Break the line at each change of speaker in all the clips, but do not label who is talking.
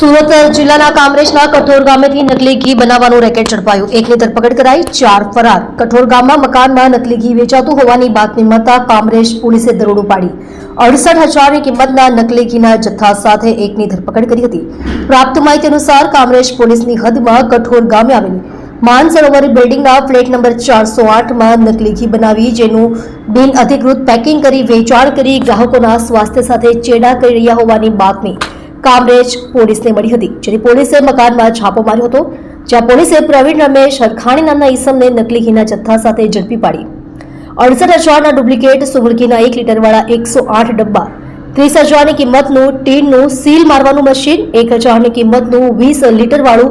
સુરત જિલ્લાના કામરેજના કઠોર ગામેથી નકલી ઘી બનાવવાનું રેકેટ ઝડપાયું. એકની ધરપકડ કરાઈ, ચાર ફરાર. કઠોર ગામમાં મકાનમાં નકલી ઘી વેચાતું હોવાની બાતમી મળતા કામરેજ પોલીસે દરોડો પાડી. અડસઠ હજારની કિંમતના નકલી ઘીના જથ્થા સાથે એકની ધરપકડ કરી હતી. પ્રાપ્ત માહિતી અનુસાર કામરેજ પોલીસની હદમાં કઠોર ગામે આવેલી માનસરોવર બિલ્ડિંગના ફ્લેટ નંબર ચારસો આઠમાં નકલી ઘી બનાવી, જેનું બિન અધિકૃત પેકિંગ કરી, વેચાણ કરી ગ્રાહકોના સ્વાસ્થ્ય સાથે ચેડા કરી રહ્યા હોવાની બાતમી કામરેજ પોલીસને મળી હતી જેથી પોલીસે મકાનમાં છાપો માર્યો હતો, જ્યાં પોલીસે પ્રવીણ રમેશ હરખાણી નામના ઈસમને નકલી ઘીના જથ્થા સાથે ઝડપી પાડી. અડસઠ હજારના ડુપ્લિકેટ સુગરઘીના એક લીટરવાળા એકસો આઠ ડબ્બા, ત્રીસ હજારની કિંમતનું ટીનનું સીલ મારવાનું મશીન, એક હજારની કિંમતનું વીસ લીટરવાળું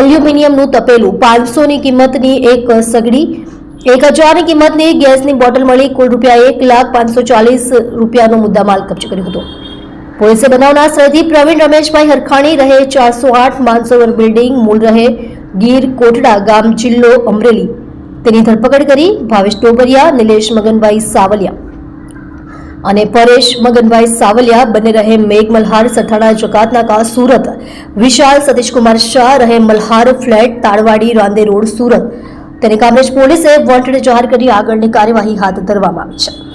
એલ્યુમિનિયમનું તપેલું, પાંચસોની કિંમતની એક સગડી, એક હજારની કિંમતની ગેસની બોટલ મળી કુલ રૂપિયા એક લાખ પાંચસો ચાલીસ રૂપિયાનો મુદ્દામાલ કબજે કર્યો હતો. પોલીસે બનાવના સ્થળેથી પ્રવીણ રમેશભાઈ હરખાણી રહે ચારસો આઠ માનસરોવર બિલ્ડિંગ, મૂળ રહે ગીર કોટડા ગામ, જિલ્લો અમરેલી. તેની ધરપકડ કરી ભાવેશ ટોબરિયા, નિલેશ મગનભાઈ સાવલિયા અને પરેશ મગનભાઈ સાવલિયા બંને રહે મેઘ મલ્હાર સથાણા જકાતનાકા સુરત. વિશાલ સતીશકુમાર શાહ રહે મલ્હાર ફ્લેટ, તાળવાડી રાંદે રોડ, સુરત. તેને કામરેજ પોલીસે વોન્ટેડ જાહેર કરી આગળની કાર્યવાહી હાથ ધરવામાં આવી છે.